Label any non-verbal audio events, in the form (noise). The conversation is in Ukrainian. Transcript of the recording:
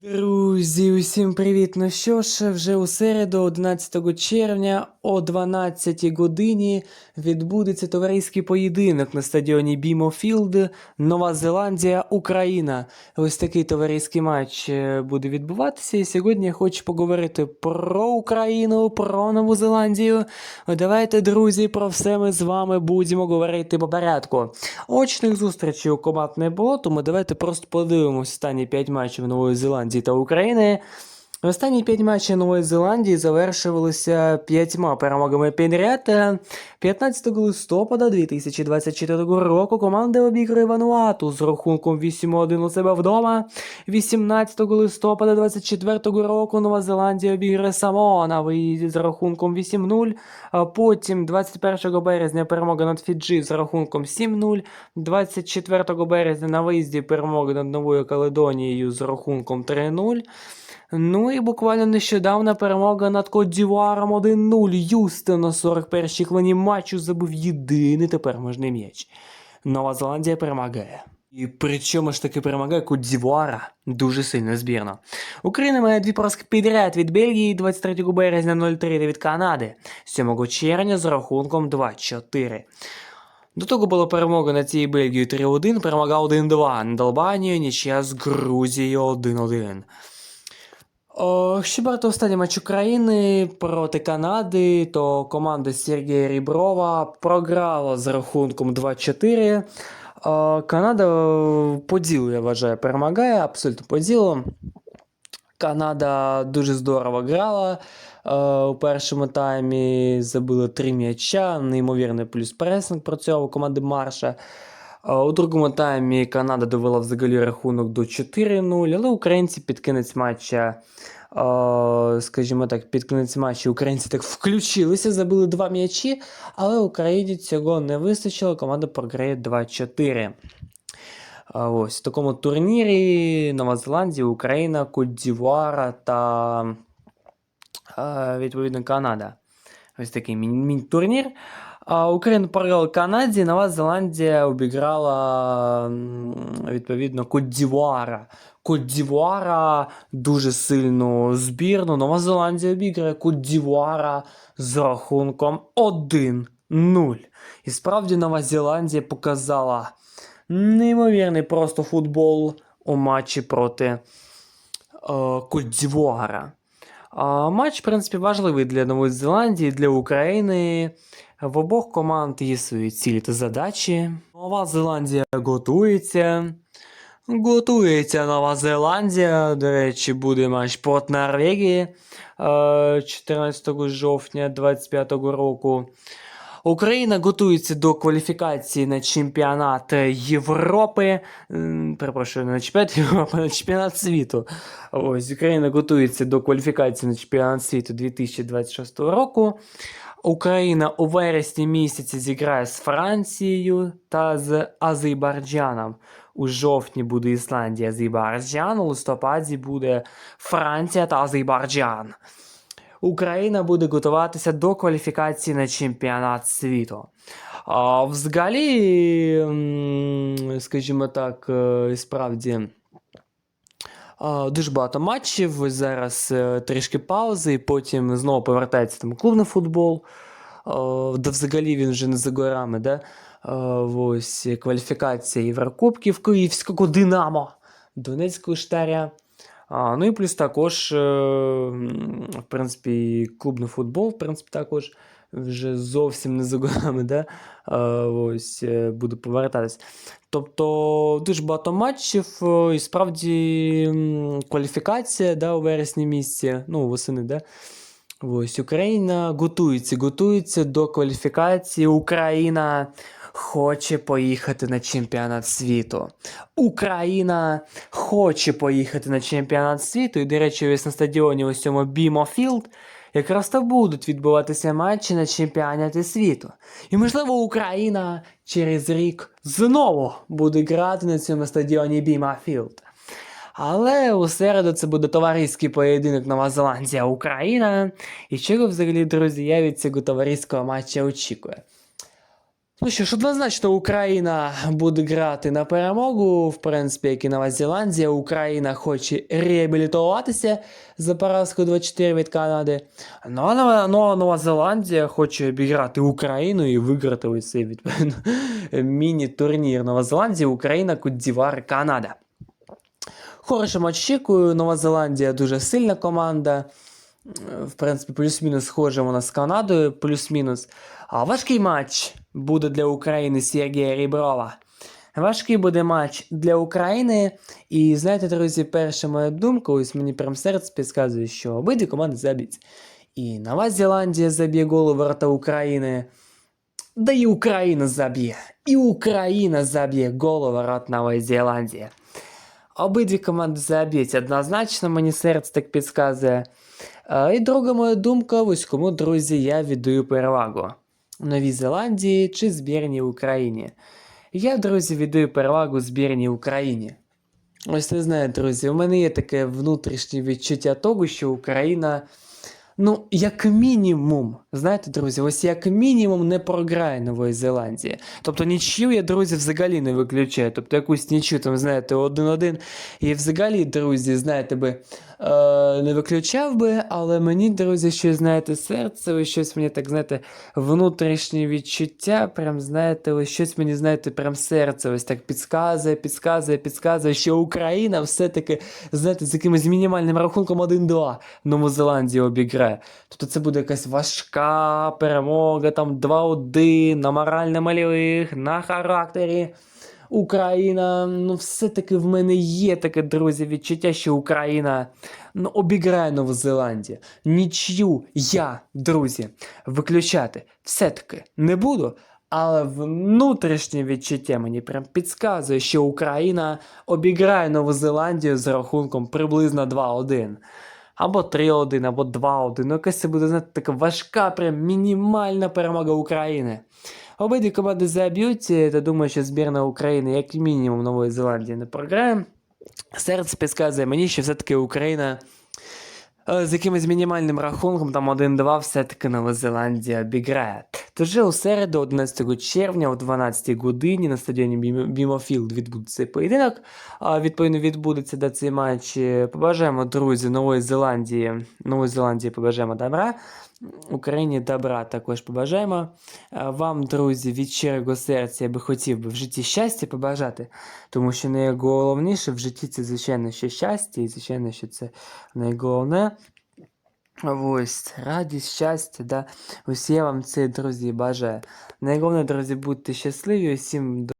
Peru. Друзі, усім привіт! Ну що ж, вже у середу, 11 червня о 12 годині відбудеться товариський поєдинок на стадіоні Бімофілд, Нова Зеландія, Україна. Ось такий товариський матч е, буде відбуватися. І сьогодні я хочу поговорити про Україну, про Нову Зеландію. Давайте, друзі, про все ми з вами будемо говорити по порядку. Очних зустрічей у команд не було, тому давайте просто подивимося останні 5 матчів Нової Зеландії та України. 呢？Останні 5 матчів Нової Зеландії завершувалися п'ятьма перемогами підряд. 15 листопада 2024 року команда обігрує Вануату з рахунком 8-1 у себе вдома. 18 листопада 2024 року Нова Зеландія обігрує Самоа на виїзді з рахунком 8-0. А Потім 21 березня перемога над Фіджі з рахунком 7-0. 24 березня на виїзді перемога над Новою Каледонією з рахунком 3-0. Ну і буквально нещодавна перемога над Коддіваром 1-0. Юстин на 41-й хвилині матчу забив єдиний тепер можний м'яч. Нова Зеландія перемагає. І причому ж таки перемагає Коддівуара дуже сильно збірно. Україна має дві поразки підряд від Бельгії 23 березня 0-3 та від Канади 7 червня з рахунком 2-4. До того була перемога над цією Бельгією 3-1, перемога 1-2 над Албанією, нічия з Грузією 1-1. О, ще брати останній матч України проти Канади, то команда Сергія Ріброва програла з рахунком 2-4. О, Канада е, по ділу, я вважаю, перемагає, абсолютно по ділу. Канада дуже здорово грала. Е, у першому таймі забили три м'яча, неймовірний плюс пресинг працював у команди Марша. У другому таймі Канада довела взагалі рахунок до 4-0, але українці під кінець матча, скажімо так, під кінець матчу українці так включилися, забили два м'ячі, але Україні цього не вистачило, команда програє 2-4. Ось в такому турнірі Нова Зеландія, Україна, Кот-Дівуара та відповідно Канада. Ось такий міні- міні-турнір. А Україна програла Канаді, Нова Зеландія обіграла відповідно Кот-Дівуара. Кот-Дівуара дуже сильну збірну. Нова Зеландія обіграє Кот-Дівуара з рахунком 1-0. І справді Нова Зеландія показала неймовірний просто футбол у матчі проти е, Кольдівуара. А, матч, в принципі, важливий для Нової Зеландії, для України. В обох команд є свої цілі та задачі. Нова Зеландія готується. Готується Нова Зеландія. До речі, буде матч проти Норвегії е, 14 жовтня 2025 року. Україна готується до кваліфікації на чемпіонат Європи. Перепрошую, на чемпіонат Європи, на чемпіонат світу. Ось Україна готується до кваліфікації на чемпіонат світу 2026 року. Україна у вересні місяці зіграє з Францією та з Азербайджаном. У жовтні буде Ісландія, Азербайджан, у листопаді буде Франція та Азербайджан. Україна буде готуватися до кваліфікації на чемпіонат світу. А, взагалі, скажімо так, е, справді. Дуже багато матчів. Зараз е, трішки паузи, і потім знову повертається там клубний футбол. А, Де взагалі він вже не за горами, да? Ось кваліфікація Єврокубків Київського Динамо, Донецького Штаря. Ну і плюс також, е, в принципі, клубний футбол, в принципі, також вже зовсім не за горами, да? ось, е, буде повертатись. Тобто дуже багато матчів, і справді кваліфікація да, у вересні місяці, ну, восени, да? Ось Україна готується, готується до кваліфікації. Україна хоче поїхати на чемпіонат світу. Україна хоче поїхати на чемпіонат світу. І, до речі, ось на стадіоні ось цьому Бімофілд якраз то будуть відбуватися матчі на чемпіонаті світу. І, можливо, Україна через рік знову буде грати на цьому стадіоні Бімофілд. Але у середу це буде товариський поєдинок Нова Зеландія Україна. І чого взагалі, друзі, я від цього товариського матча очікую? Ну що ж, однозначно Україна буде грати на перемогу. В принципі, як і Нова Зеландія, Україна хоче реабілітуватися за поразку 24 від Канади. Ну а Нова, ну, Нова Зеландія хоче обіграти Україну і виграти ось цей відповідно (laughs) міні-турнір Нова Зеландія, Україна, Куддівар, Канада. Хорошим очікую. Нова Зеландія дуже сильна команда. В принципі, плюс-мінус схожа вона з Канадою, плюс-мінус. А важкий матч буде для України Сергія Ріброва. Важкий буде матч для України. І знаєте, друзі, перша моя думка, ось мені прям серце підказує, що обидві команди заб'ють. І Нова Зеландія заб'є гол у ворота України. Да і Україна заб'є. І Україна заб'є гол у ворот Нової Зеландії. Обидві команди заб'ють однозначно, мені серце так підказує. І друга моя думка, ось кому, друзі, я віддаю перевагу. Новій Зеландії чи збірній Україні. Я, друзі, віддаю перевагу збірній Україні. Ось не знаю, друзі, у мене є таке внутрішнє відчуття того, що Україна, ну, як мінімум, знаєте, друзі, ось як мінімум не програє Нової Зеландії. Тобто нічию я, друзі, взагалі не виключаю. Тобто якусь нічю, там, знаєте, один-один. І взагалі, друзі, знаєте би, не виключав би, але мені, друзі, щось, знаєте, серце, ось щось мені так, знаєте, внутрішнє відчуття, прям, знаєте, ось щось мені, знаєте, прям серце ось так підказує, підказує, підказує, що Україна все-таки, знаєте, з якимось мінімальним рахунком 1-2 Нову Зеландію обіграє. Тобто це буде якась важка перемога, там 2-1, на морально-мольових, на характері. Україна, ну все-таки в мене є таке, друзі, відчуття, що Україна ну, обіграє Нову Зеландію. Нічю я, друзі, виключати все-таки не буду. Але внутрішнє відчуття мені прям підказує, що Україна обіграє Нову Зеландію з рахунком приблизно 2-1. Або 3-1, або 2-1. Ну, якась це буде, знаєте, така важка, прям мінімальна перемога України. Обидві команди заб'ють, е, та думаю, що збірна України, як мінімум, Нової Зеландії не програє. Серце підказує мені, що все-таки Україна е, з якимось мінімальним рахунком, там 1-2, все-таки Нова Зеландія обіграє. Тож у середу, 11 червня, о 12 годині на стадіоні Бім- Бімофілд відбудеться поєдинок. Відповідно, відбудеться до цей матч. Е, Побажаємо, друзі, Нової Зеландії. Нової Зеландії побажаємо добра. Україні добра також побажаємо. Е, Вам, друзі, від щирого серця я би хотів би в житті щастя побажати, тому що найголовніше в житті це, звичайно, що щастя, і, звичайно, що це найголовне. Ось, радість, щастя, да. Ось я вам це, друзі, бажаю. Найголовніше, друзі, будьте щасливі, усім